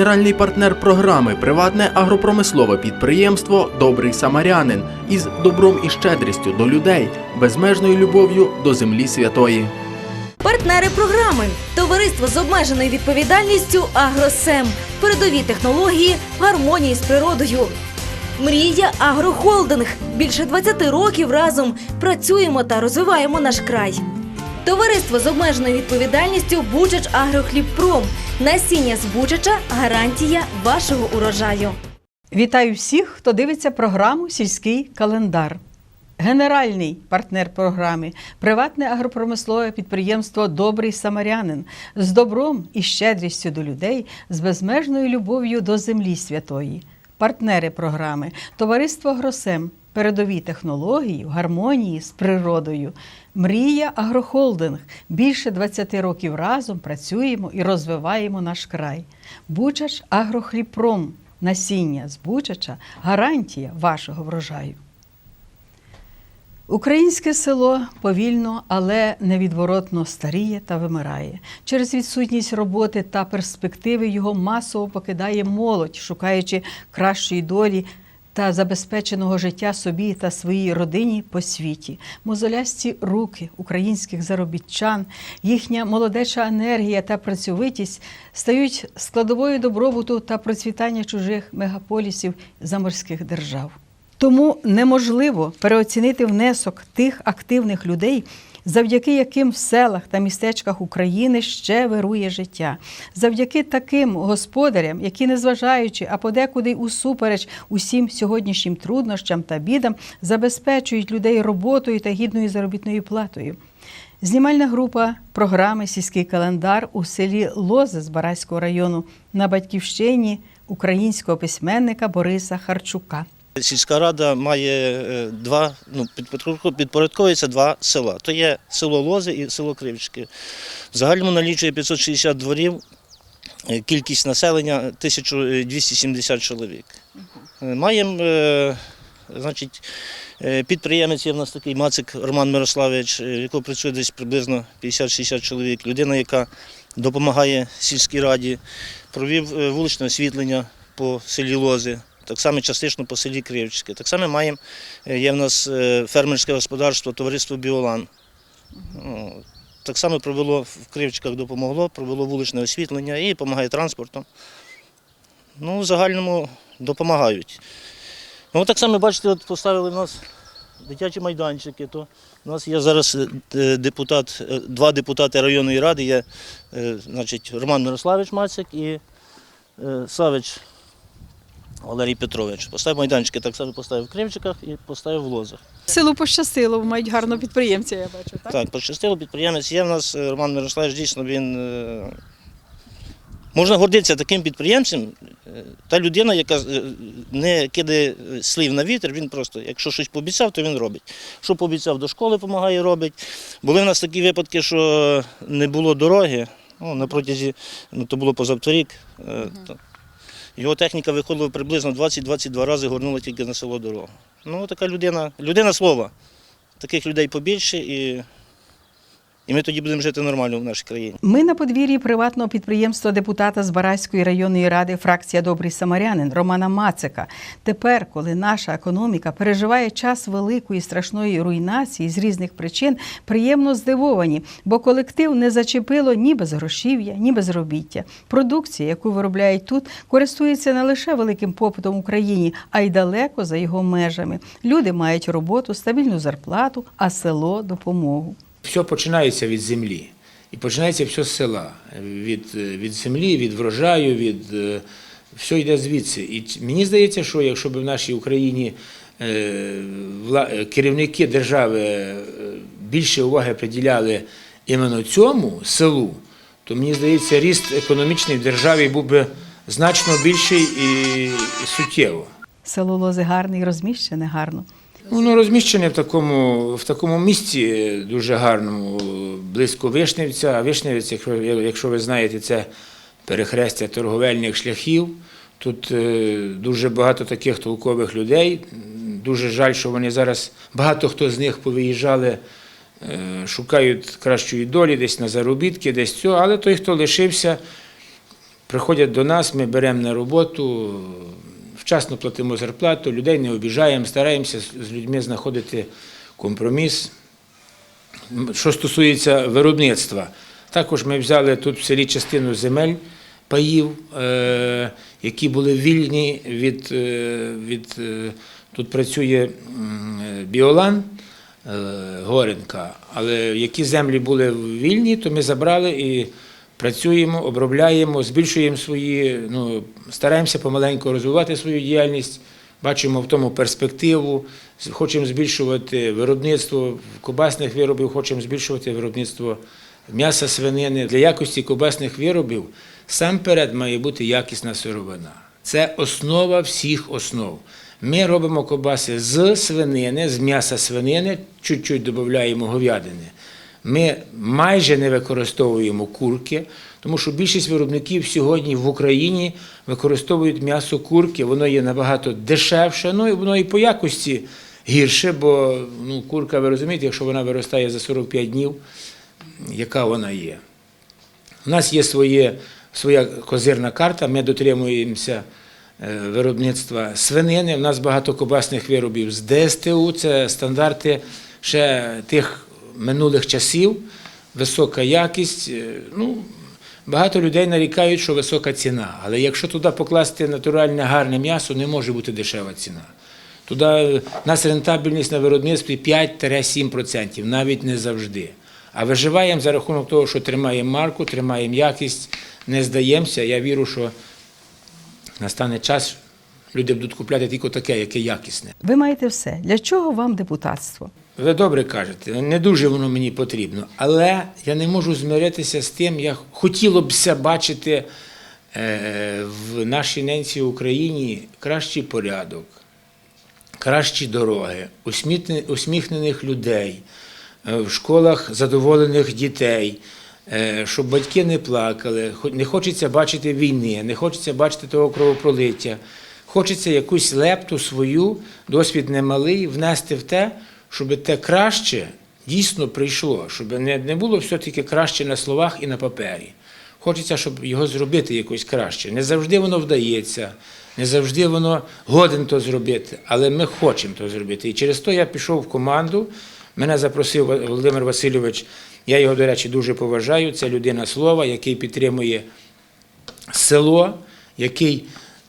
Генеральний партнер програми приватне агропромислове підприємство Добрий Самарянин із добром і щедрістю до людей, безмежною любов'ю до землі святої. Партнери програми Товариство з обмеженою відповідальністю Агросем. Передові технології гармонії з природою. Мрія Агрохолдинг. Більше 20 років разом працюємо та розвиваємо наш край. Товариство з обмеженою відповідальністю Бучач Агрохлібпром. Насіння з гарантія вашого урожаю. Вітаю всіх, хто дивиться програму Сільський календар. Генеральний партнер програми приватне агропромислове підприємство Добрий Самарянин з добром і щедрістю до людей, з безмежною любов'ю до землі святої. Партнери програми Товариство Гросем. Передові технології в гармонії з природою. Мрія Агрохолдинг. Більше 20 років разом працюємо і розвиваємо наш край. Бучач Агрохліпром. Насіння з Бучача гарантія вашого врожаю. Українське село повільно, але невідворотно старіє та вимирає. Через відсутність роботи та перспективи його масово покидає молодь, шукаючи кращої долі та забезпеченого життя собі та своїй родині по світі. Мозолясті руки українських заробітчан, їхня молодеча енергія та працьовитість стають складовою добробуту та процвітання чужих мегаполісів заморських держав. Тому неможливо переоцінити внесок тих активних людей, завдяки яким в селах та містечках України ще вирує життя, завдяки таким господарям, які, незважаючи, а подекуди усупереч усім сьогоднішнім труднощам та бідам, забезпечують людей роботою та гідною заробітною платою. Знімальна група програми Сільський календар у селі Лози з Бараського району на батьківщині українського письменника Бориса Харчука. Сільська рада має е, два, ну, підпорядковується- два села. То є село Лози і село Кривчики. В загальному налічує 560 дворів, е, кількість населення 1270 чоловік. Е, Маємо, значить, підприємець є в нас такий Мацик Роман Мирославович, е, якого працює десь приблизно 50-60 чоловік. Людина, яка допомагає сільській раді, провів вуличне освітлення по селі Лози. Так само частично по селі Кривчицьке. Так само маємо, е, є в нас е, фермерське господарство, товариство Біолан. Так само провело в Кривчиках допомогло, провело вуличне освітлення і допомагає транспортом. Ну, в загальному допомагають. Ну, так само, бачите, от поставили в нас дитячі майданчики. То у нас є зараз е, депутат, два депутати районної ради, є значить, Роман Мирославович Мацик і Савич Валерій Петрович. Поставив майданчики, так само поставив в Кривчиках і поставив в Лозах. Селу пощастило, мають гарного підприємця, я бачу. Так? Так, пощастило, підприємець є в нас е, Роман Мирославович, дійсно він. е, Можна гордитися таким підприємцем. Е, Та людина, яка е, не кидає слів на вітер, він просто, якщо щось пообіцяв, то він робить. Що пообіцяв, до школи допомагає, робить. Були в нас такі випадки, що не було дороги. Ну, на протязі, ну, то було позавторік. е, то Його техніка виходила приблизно 20-22 рази, горнула тільки на село дорогу. Ну, така людина, людина слова. Таких людей побільше і, і ми тоді будемо жити нормально в нашій країні. Ми на подвір'ї приватного підприємства депутата з Бараської районної ради фракція Добрий Самарянин Романа Мацика. Тепер, коли наша економіка переживає час великої страшної руйнації з різних причин, приємно здивовані, бо колектив не зачепило ні безгрошів'я, ні безробіття. Продукція, яку виробляють тут, користується не лише великим попитом в Україні, а й далеко за його межами. Люди мають роботу, стабільну зарплату, а село допомогу. Все починається від землі. І починається все з села. Від, е, від землі, від врожаю, від е, все йде звідси. І мені здається, що якщо б в нашій Україні е, керівники держави більше уваги приділяли іменно цьому селу, то мені здається, ріст економічний в державі був би значно більший і суттєво. Село Лози гарне і розміщене гарно. Воно розміщене в такому, в такому місці дуже гарному, близько Вишневця. А Вишневець, якщо, якщо ви знаєте, це перехрестя торговельних шляхів. Тут е, дуже багато таких толкових людей. Дуже жаль, що вони зараз, багато хто з них повиїжджали, е, шукають кращої долі, десь на заробітки, десь цього, але той, хто лишився, приходять до нас, ми беремо на роботу, вчасно платимо зарплату, людей не обіжаємо, стараємося з- людьми знаходити компроміс. Що стосується виробництва, також ми взяли тут в селі частину земель, паїв, е, які були вільні від, е, від е, тут працює Біолан Горенка, але які землі були вільні, то ми забрали і працюємо, обробляємо, збільшуємо свої, ну, стараємося помаленьку розвивати свою діяльність. Бачимо в тому перспективу, хочемо збільшувати виробництво кобасних виробів, хочемо збільшувати виробництво м'яса свинини. Для якості кобасних виробів сам перед має бути якісна сировина. Це основа всіх основ. Ми робимо кобаси з свинини, з м'яса свинини, чуть-чуть додаємо говядини. Ми майже не використовуємо курки, тому що більшість виробників сьогодні в Україні використовують м'ясо курки, воно є набагато дешевше, ну і воно і по якості гірше, бо ну, курка, ви розумієте, якщо вона виростає за 45 днів, яка вона є. У нас є своє, своя козирна карта, ми дотримуємося е, виробництва свинини. У нас багато кобасних виробів з ДСТУ, це стандарти ще тих минулих часів, висока якість. е, Ну, багато людей нарікають, що висока ціна. Але якщо туди покласти натуральне гарне м'ясо, не може бути дешева ціна. Туди е, у нас рентабельність на виробництві 5-7%, навіть не завжди. А виживаємо за рахунок того, що тримаємо марку, тримаємо якість, не здаємося. Я вірю, що настане час, люди будуть купляти тільки таке, яке якісне. Ви маєте все. Для чого вам депутатство? Ви добре кажете, не дуже воно мені потрібно, але я не можу змиритися з тим, як хотіло б бачити е, в нашій ненці Україні кращий порядок, кращі дороги, усміхнених людей, е, в школах задоволених дітей, е, щоб батьки не плакали, не хочеться бачити війни, не хочеться бачити того кровопролиття. Хочеться якусь лепту свою, досвід немалий, внести в те, щоб те краще дійсно прийшло, щоб не, не було все тільки краще на словах і на папері. Хочеться, щоб його зробити якось краще. Не завжди воно вдається, не завжди воно годен то зробити, але ми хочемо то зробити. І через то я пішов в команду. Мене запросив Володимир Васильович. Я його, до речі, дуже поважаю. Це людина слова, який підтримує село, який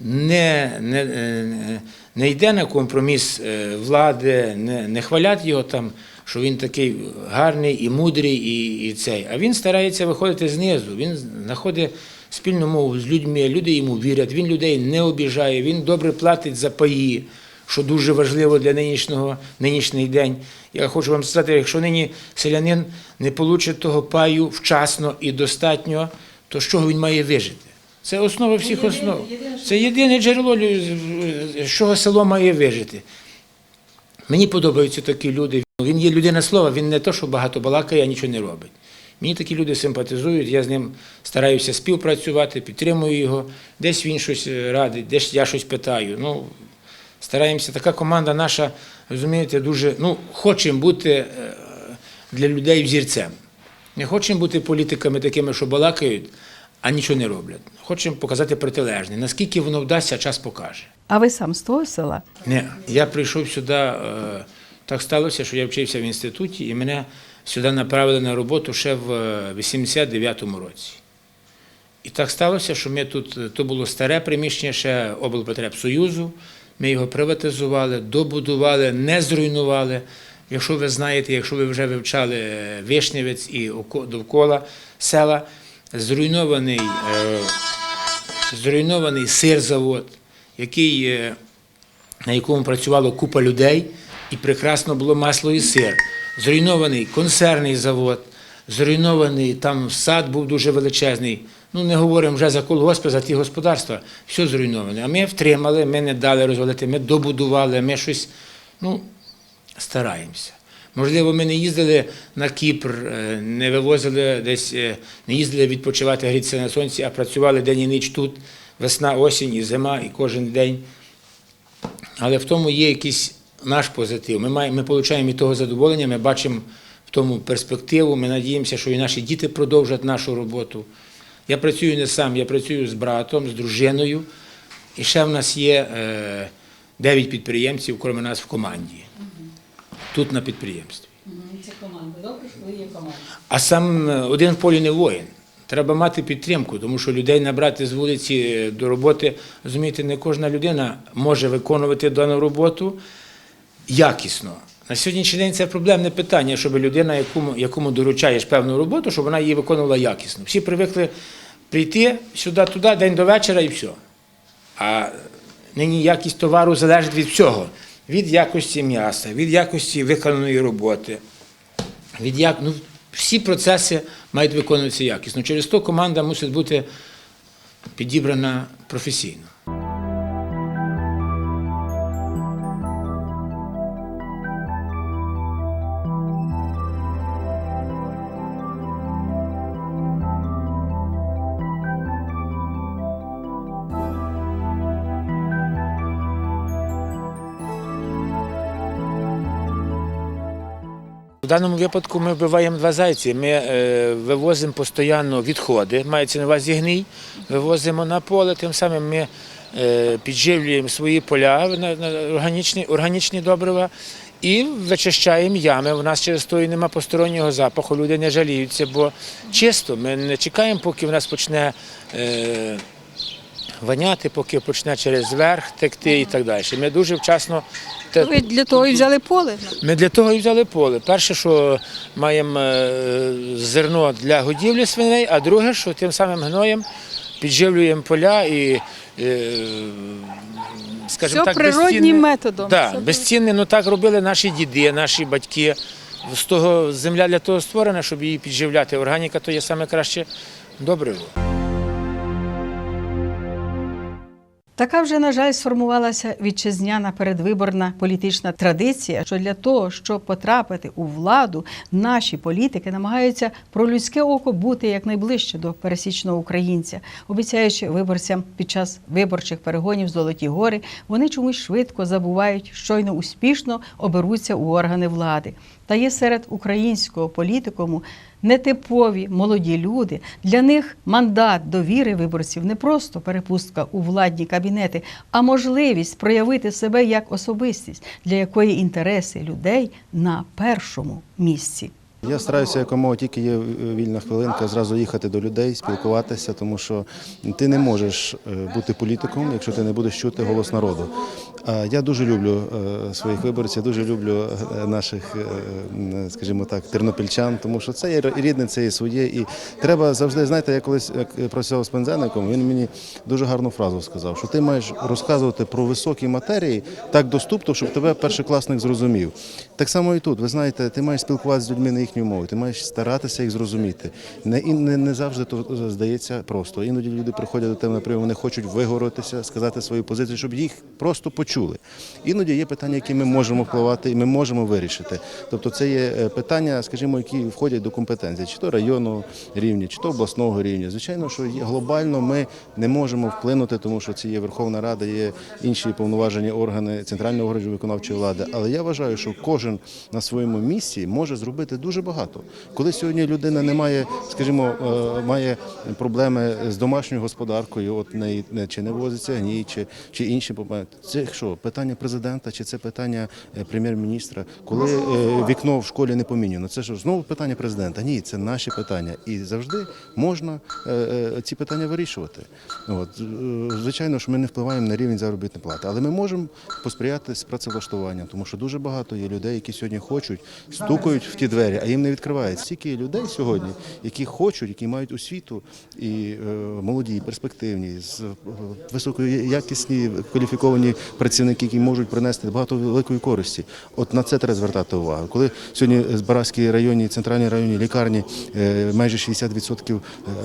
не, не, е, не йде на компроміс е, влади, не, не хвалять його там, що він такий гарний і мудрий, і, і цей. А він старається виходити знизу. Він знаходить спільну мову з людьми, люди йому вірять, він людей не обіжає, він добре платить за паї. Що дуже важливо для нинішнього нинішній день. Я хочу вам сказати, якщо нині селянин не получить того паю вчасно і достатньо, то з чого він має вижити? Це основа всіх основ. Це єдине джерело, з чого село має вижити. Мені подобаються такі люди. Він є людина слова, він не то, що багато балакає, а нічого не робить. Мені такі люди симпатизують, я з ним стараюся співпрацювати, підтримую його. Десь він щось радить, десь я щось питаю. Ну, стараємося. Така команда наша, розумієте, дуже ну, хочемо бути е, для людей взірцем. Не хочемо бути політиками такими, що балакають, а нічого не роблять. Хочемо показати протилежне. Наскільки воно вдасться, час покаже. А ви сам з того села? Не, я прийшов сюди, е, так сталося, що я вчився в інституті, і мене сюди направили на роботу ще в е, 89-му році. І так сталося, що ми тут, е, то було старе приміщення ще облпотребсоюзу, ми його приватизували, добудували, не зруйнували. Якщо ви знаєте, якщо ви вже вивчали е, Вишневець і довкола села, зруйнований, е, зруйнований сирзавод, який, е, на якому працювало купа людей, і прекрасно було масло і сир. Зруйнований консервний завод, зруйнований там сад був дуже величезний. Ну, не говоримо вже за колгоспи, за ті господарства. Все зруйноване. А ми втримали, ми не дали розвалити, ми добудували, ми щось ну, стараємося. Можливо, ми не їздили на Кіпр, е, не вивозили десь, е, не їздили відпочивати, грітися на сонці, а працювали день і ніч тут, весна, осінь і зима, і кожен день. Але в тому є якийсь наш позитив. Ми, маємо, ми отримуємо від того задоволення, ми бачимо в тому перспективу, ми надіємося, що і наші діти продовжать нашу роботу. Я працюю не сам, я працюю з братом, з дружиною. І ще в нас є е, 9 підприємців, крім нас в команді. Тут на підприємстві. Це команда. Добре, що є команда. А сам е, один в полі не воїн. Треба мати підтримку, тому що людей набрати з вулиці е, до роботи, розумієте, не кожна людина може виконувати дану роботу якісно. На сьогоднішній день це проблемне питання, щоб людина, якому, якому доручаєш певну роботу, щоб вона її виконувала якісно. Всі привикли прийти сюди-туди, день до вечора і все. А нині якість товару залежить від всього: від якості м'яса, від якості виконаної роботи, від як... ну, всі процеси мають виконуватися якісно. Через то команда мусить бути підібрана професійно. Даному випадку ми вбиваємо два зайці. Ми е, вивозимо постійно відходи, мається на увазі гній, вивозимо на поле, тим самим ми е, підживлюємо свої поля на, на органічні, органічні добрива і вичищаємо ями. У нас через то і нема постороннього запаху, люди не жаліються, бо чисто ми не чекаємо, поки в нас почне. Е, Воняти, поки почне через верх текти і так далі. Ми дуже вчасно Ви для того і взяли поле. ми для того і взяли поле. Перше, що маємо е, зерно для годівлі свиней, а друге, що тим самим гноєм підживлюємо поля і, е, скажімо Все так, безцінне- методом. Так, безцінне, ну так робили наші діди, наші батьки. З того земля для того створена, щоб її підживляти. Органіка то є саме краще добриво. Така вже, на жаль, сформувалася вітчизняна передвиборна політична традиція, що для того, щоб потрапити у владу, наші політики намагаються про людське око бути якнайближче до пересічного українця, обіцяючи виборцям під час виборчих перегонів Золоті гори, вони чомусь швидко забувають, щойно успішно оберуться у органи влади. Та є серед українського політикуму нетипові молоді люди. Для них мандат довіри виборців не просто перепустка у владні кабінети, а можливість проявити себе як особистість, для якої інтереси людей на першому місці. Я стараюся якомога тільки є вільна хвилинка, зразу їхати до людей, спілкуватися, тому що ти не можеш е, бути політиком, якщо ти не будеш чути голос народу. Я дуже люблю е, своїх виборців, дуже люблю е, наших, е, скажімо так, тернопільчан, тому що це є рідне, це є своє. І треба завжди, знаєте, я колись працював з пензенником, він мені дуже гарну фразу сказав, що ти маєш розказувати про високі матерії так доступно, щоб тебе першокласник зрозумів. Так само і тут. Ви знаєте, ти маєш спілкуватися з людьми на їхню мову, ти маєш старатися їх зрозуміти. Не, не, не завжди то здається просто. Іноді люди приходять до тебе на прийом, вони хочуть вигоротися, сказати свою позицію, щоб їх просто почули. Іноді є питання, які ми можемо впливати і ми можемо вирішити. Тобто це є е, питання, скажімо, які входять до компетенції, чи то районного рівня, чи то обласного рівня. Звичайно, що глобально ми не можемо вплинути, тому що це є Верховна Рада, є інші повноважені органи центрального органу виконавчої влади. Але я вважаю, що кожен на своєму місці може зробити дуже багато. Коли сьогодні людина не має, скажімо, е, має проблеми з домашньою господаркою, от не- чи не возиться гній, чи, чи інші проблеми. Це що питання президента, чи це питання е, прем'єр-міністра? Коли е, вікно в школі не поміняно, це що знову питання президента? Ні, це наші питання, і завжди можна е, ці питання вирішувати. От звичайно ж, ми не впливаємо на рівень заробітної плати, але ми можемо посприяти з працевлаштуванням, тому що дуже багато є людей, які сьогодні хочуть, стукають в ті двері, а їм не відкривають. Стільки людей сьогодні, які хочуть, які мають освіту і молоді, і перспективні, з високоякісні кваліфіковані працівники, які можуть принести багато великої користі. От на це треба звертати увагу. Коли сьогодні з Бараській районі, центральній районі лікарні е, майже 60%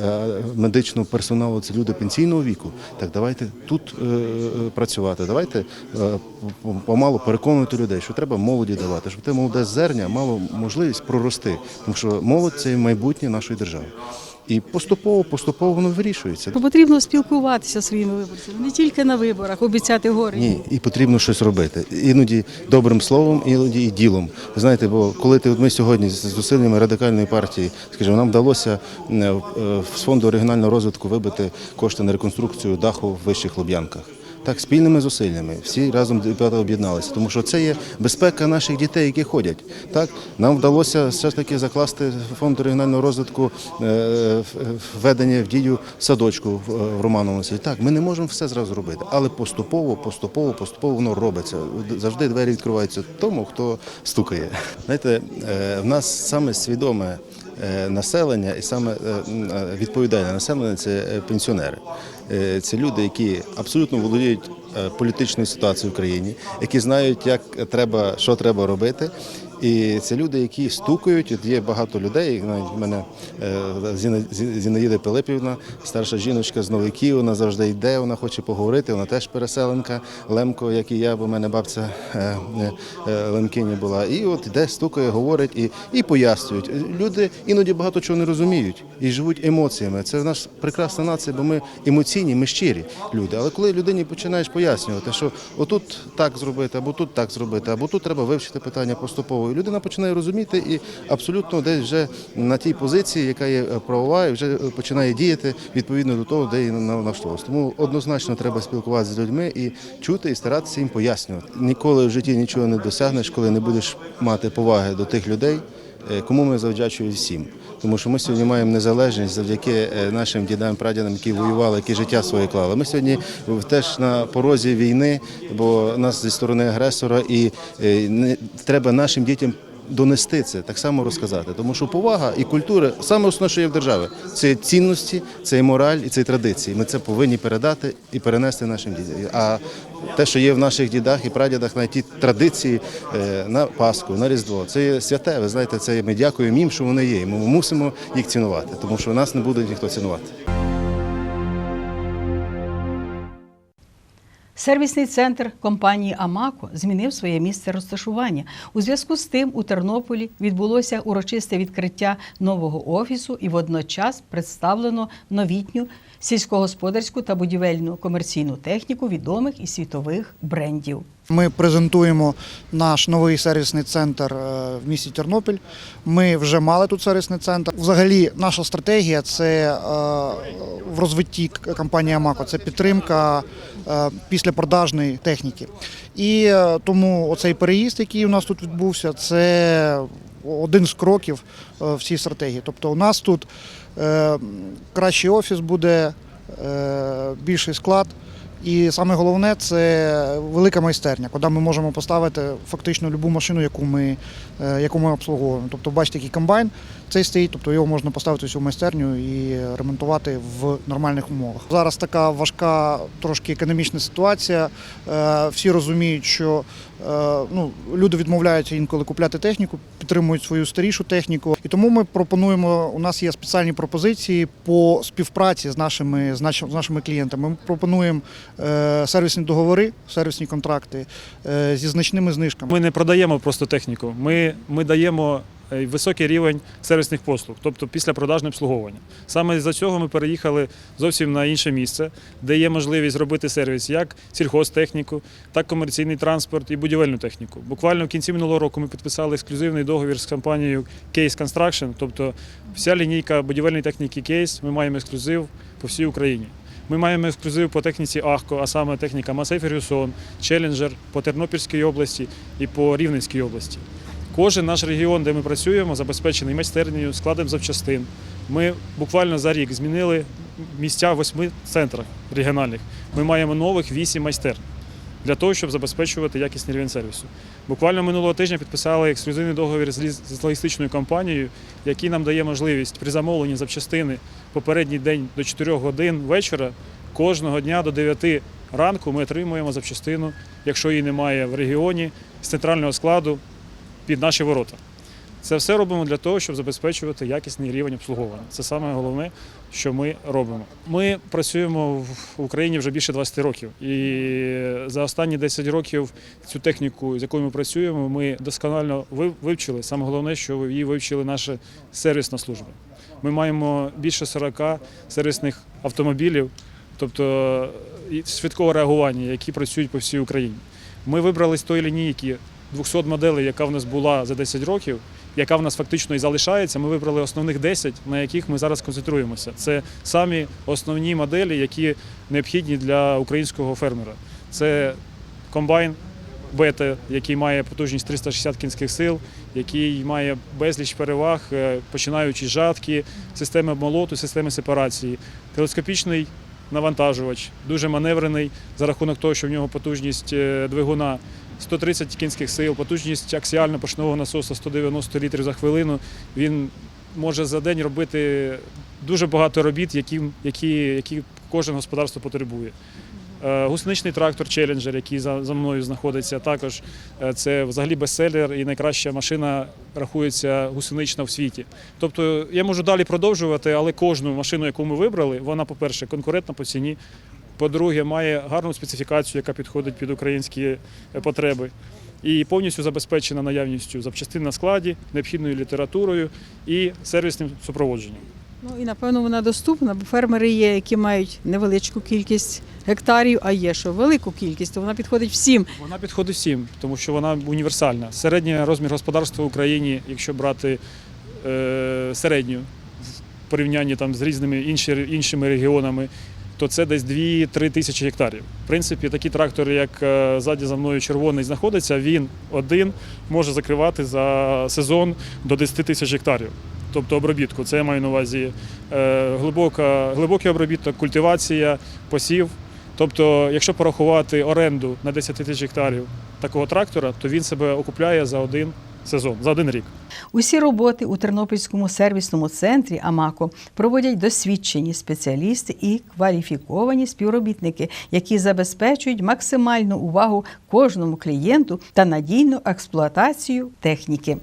е, медичного персоналу це люди пенсійного віку. Так давайте тут е, працювати. Давайте помалу переконувати людей, що треба молоді давати, щоб те молоде зерня мало можливість прорости, тому що молодь це майбутнє нашої держави. І поступово, поступово воно вирішується. Потрібно спілкуватися зі своїми виборцями, не тільки на виборах, обіцяти гори. Ні, і потрібно щось робити. Іноді добрим словом, іноді і ділом. Ви знаєте, бо коли ти ми сьогодні з зусиллями радикальної партії, скажімо, нам вдалося е, е, з фонду регіонального розвитку вибити кошти на реконструкцію даху в вищих Луб'янках. Так, спільними зусиллями, всі разом ребята об'єдналися, тому що це є безпека наших дітей, які ходять. Так, нам вдалося все ж таки закласти фонд регіонального розвитку е, введення в дію садочку в Романовому селі. Так, ми не можемо все зразу робити, але поступово, поступово, поступово воно робиться. Завжди двері відкриваються тому, хто стукає. Знаєте, е, в нас саме свідоме е, населення і саме відповідальне населення це пенсіонери. Е, Це люди, які абсолютно володіють е, політичною ситуацією в країні, які знають, як треба, що треба робити. І це люди, які стукають. От є багато людей. Навіть в мене е, Зінаїда Пилипівна, старша жіночка з Новиків, вона завжди йде, вона хоче поговорити. Вона теж переселенка, Лемко, як і я, бо в мене бабця е, е, Лемкиня була. І от йде, стукає, говорить і, і пояснюють. Люди іноді багато чого не розуміють і живуть емоціями. Це в нас прекрасна нація, бо ми емоційні, ми щирі люди. Але коли людині починаєш пояснювати, що отут так зробити, або тут так зробити, або тут треба вивчити питання поступово, і людина починає розуміти і абсолютно десь вже на тій позиції, яка є правова, і вже починає діяти відповідно до того, де її на- Тому однозначно треба спілкуватися з людьми і чути, і старатися їм пояснювати. Ніколи в житті нічого не досягнеш, коли не будеш мати поваги до тих людей, е, кому ми завдячуємо всім. Тому що ми сьогодні маємо незалежність завдяки е, нашим дідам, прадідам, які воювали, які життя своє клали. Ми сьогодні теж на порозі війни, бо нас зі сторони агресора, і е, треба нашим дітям. Донести це так само розказати, тому що повага і культура саме основне, що є в державі, це цінності, це мораль і це традиції. Ми це повинні передати і перенести нашим дітям. А те, що є в наших дідах і прадідах, навіть ті традиції е, на Пасху, на Різдво, це є святе. Ви знаєте, це ми дякуємо їм, що вони є. І ми мусимо їх цінувати, тому що нас не буде ніхто цінувати. Сервісний центр компанії Амако змінив своє місце розташування. У зв'язку з тим у Тернополі відбулося урочисте відкриття нового офісу і водночас представлено новітню сільськогосподарську та будівельну комерційну техніку відомих і світових брендів. Ми презентуємо наш новий сервісний центр е, в місті Тернопіль. Ми вже мали тут сервісний центр. Взагалі, наша стратегія це е, в розвитті компанії Амако, це підтримка е, післяпродажної техніки. І тому оцей переїзд, який у нас тут відбувся, це один з кроків в цій стратегії. Тобто, у нас тут кращий офіс буде, е, більший склад. І саме головне це велика майстерня, куди ми можемо поставити фактично любу машину, яку ми, е, яку ми обслуговуємо. Тобто, бачите, який комбайн цей стоїть, тобто його можна поставити всю майстерню і ремонтувати в нормальних умовах. Зараз така важка трошки економічна ситуація. Е, Всі розуміють, що е, ну, люди відмовляються інколи купляти техніку, підтримують свою старішу техніку. І тому ми пропонуємо. У нас є спеціальні пропозиції по співпраці з нашими з нашими, клієнтами. Ми пропонуємо е, сервісні договори, сервісні контракти е, зі значними знижками. Ми не продаємо просто техніку, ми, ми даємо е, високий рівень сервісних послуг, тобто післяпродажне обслуговування. Саме за цього ми переїхали зовсім на інше місце, де є можливість зробити сервіс як сільхозтехніку, так комерційний транспорт і будівельну техніку. Буквально в кінці минулого року ми підписали ексклюзивний договір з компанією Case Construction, тобто вся лінійка будівельної техніки Case ми маємо ексклюзив по всій Україні. Ми маємо ексклюзив по техніці Ахко, а саме техніка Масей Фергюсон, Челленджер по Тернопільській області і по Рівненській області. Кожен наш регіон, де ми працюємо, забезпечений майстернею, складом запчастин. Ми буквально за рік змінили місця в восьми центрах регіональних. Ми маємо нових вісім майстерн для того, щоб забезпечувати якісний рівень сервісу. Буквально минулого тижня підписали ексклюзивний договір з логістичною компанією, який нам дає можливість при замовленні запчастини попередній день до 4 годин вечора кожного дня до 9 ранку ми отримуємо запчастину, якщо її немає в регіоні, з центрального складу під наші ворота. Це все робимо для того, щоб забезпечувати якісний рівень обслуговування. Це саме головне, що ми робимо. Ми працюємо в Україні вже більше 20 років, і за останні 10 років цю техніку, з якою ми працюємо, ми досконально вив- вивчили. Саме головне, що її вивчили наша сервісна служба. Ми маємо більше 40 сервісних автомобілів, тобто швидкого реагування, які працюють по всій Україні. Ми вибрали з тої лінійки 200 моделей, яка в нас була за 10 років, яка в нас фактично і залишається. Ми вибрали основних 10, на яких ми зараз концентруємося. Це самі основні моделі, які необхідні для українського фермера. Це комбайн бета, який має потужність 360 кінських сил, який має безліч переваг, е, починаючи з жатки, системи молоту, системи сепарації, телескопічний навантажувач, дуже маневрений за рахунок того, що в нього потужність е, двигуна 130 кінських сил, потужність аксіально-поршневого насосу 190 літрів за хвилину. Він може за день робити дуже багато робіт, які, які, які кожен господарство потребує. Е, Гусеничний трактор Челленджер, який за, за мною знаходиться, також е, це взагалі бестселер і найкраща машина рахується гусенична в світі. Тобто я можу далі продовжувати, але кожну машину, яку ми вибрали, вона, по-перше, конкурентна по ціні. По-друге, має гарну специфікацію, яка підходить під українські е, потреби. І повністю забезпечена наявністю запчастин на складі, необхідною літературою і сервісним супроводженням. Ну і напевно вона доступна, бо фермери є, які мають невеличку кількість гектарів, а є що велику кількість, то вона підходить всім. Вона підходить всім, тому що вона універсальна. Середній розмір господарства в Україні, якщо брати е, середню в порівнянні там, з різними інші, іншими регіонами, то це десь 2-3 тисячі гектарів. В принципі, такі трактори, як е, ззаді за мною червоний знаходиться, він один може закривати за сезон до 10 тисяч гектарів. Тобто обробітку. Це я маю на увазі е, глибока, глибокий обробіток, культивація, посів. Тобто, якщо порахувати оренду на 10 тисяч гектарів такого трактора, то він себе окупляє за один сезон, за один рік. Усі роботи у Тернопільському сервісному центрі Амако проводять досвідчені спеціалісти і кваліфіковані співробітники, які забезпечують максимальну увагу кожному клієнту та надійну експлуатацію техніки.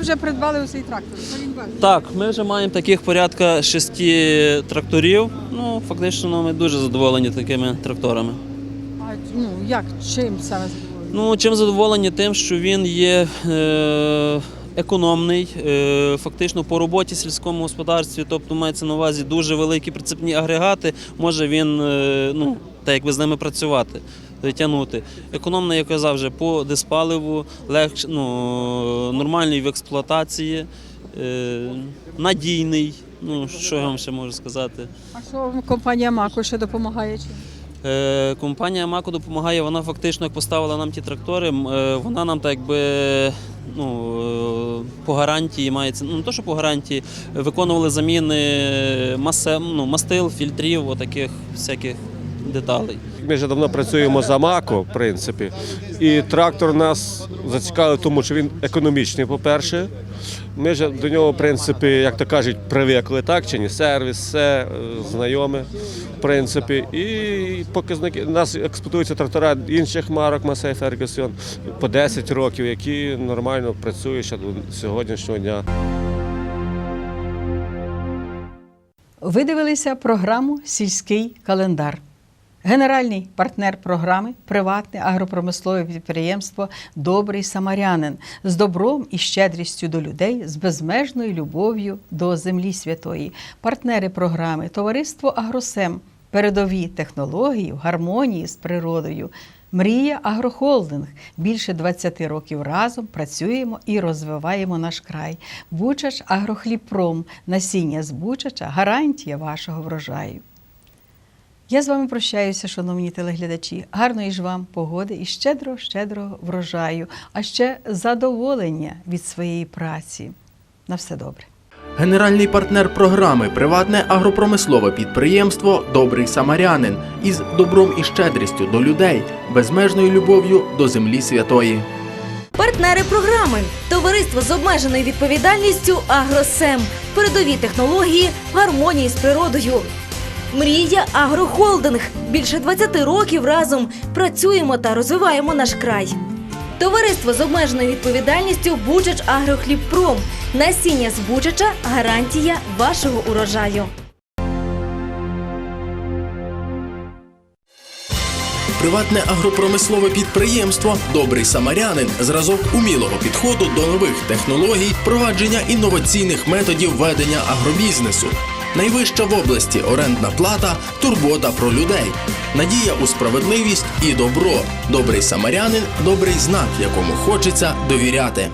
Ви вже придбали цей трактор. Так, ми вже маємо таких порядка шести тракторів. Ну, фактично, ми дуже задоволені такими тракторами. А ну як чим саме задоволені? Ну, чим задоволені тим, що він є е, економний, е, фактично по роботі в сільському господарстві, тобто мається на увазі дуже великі прицепні агрегати, може він, е, ну, так як ви з ними працювати. Тягнути. Економний, як казав, вже по диспаливу, легш, ну, нормальний в експлуатації, е, надійний. Ну, що я вам ще можу сказати? А що компанія Мако ще допомагає? Е, компанія Мако допомагає, вона фактично як поставила нам ті трактори, е, вона нам так якби ну, е, по гарантії мається, ну не то, що по гарантії, виконували заміни масе, ну, мастил, фільтрів, отаких всяких деталей. Ми вже давно працюємо за МАКО, в принципі, і трактор нас зацікавив, тому що він економічний, по-перше. Ми вже до нього, в принципі, як то кажуть, привикли, так чи ні? Сервіс, все е, знайоме, в принципі. І показники у нас експлуатуються трактора інших марок Масей Фергюсон по 10 років, які нормально працюють ще до сьогоднішнього дня. Ви дивилися програму Сільський календар. Генеральний партнер програми приватне агропромислове підприємство Добрий самарянин з добром і щедрістю до людей, з безмежною любов'ю до землі святої. Партнери програми Товариство Агросем, передові технології в гармонії з природою. Мрія Агрохолдинг. Більше 20 років разом працюємо і розвиваємо наш край. Бучач Агрохлібпром. Насіння з Бучача гарантія вашого врожаю. Я з вами прощаюся, шановні телеглядачі. Гарної ж вам погоди і щедро, щедрого врожаю, а ще задоволення від своєї праці. На все добре. Генеральний партнер програми приватне агропромислове підприємство Добрий Самарянин із добром і щедрістю до людей, безмежною любов'ю до землі святої. Партнери програми Товариство з обмеженою відповідальністю Агросем. Передові технології гармонії з природою. Мрія Агрохолдинг. Більше 20 років разом працюємо та розвиваємо наш край. Товариство з обмеженою відповідальністю Бучач Агрохлібпром. Насіння з Бучача гарантія вашого урожаю. Приватне агропромислове підприємство Добрий Самарянин зразок умілого підходу до нових технологій, впровадження інноваційних методів ведення агробізнесу. Найвища в області орендна плата, турбота про людей, надія у справедливість і добро. Добрий самарянин добрий знак, якому хочеться довіряти.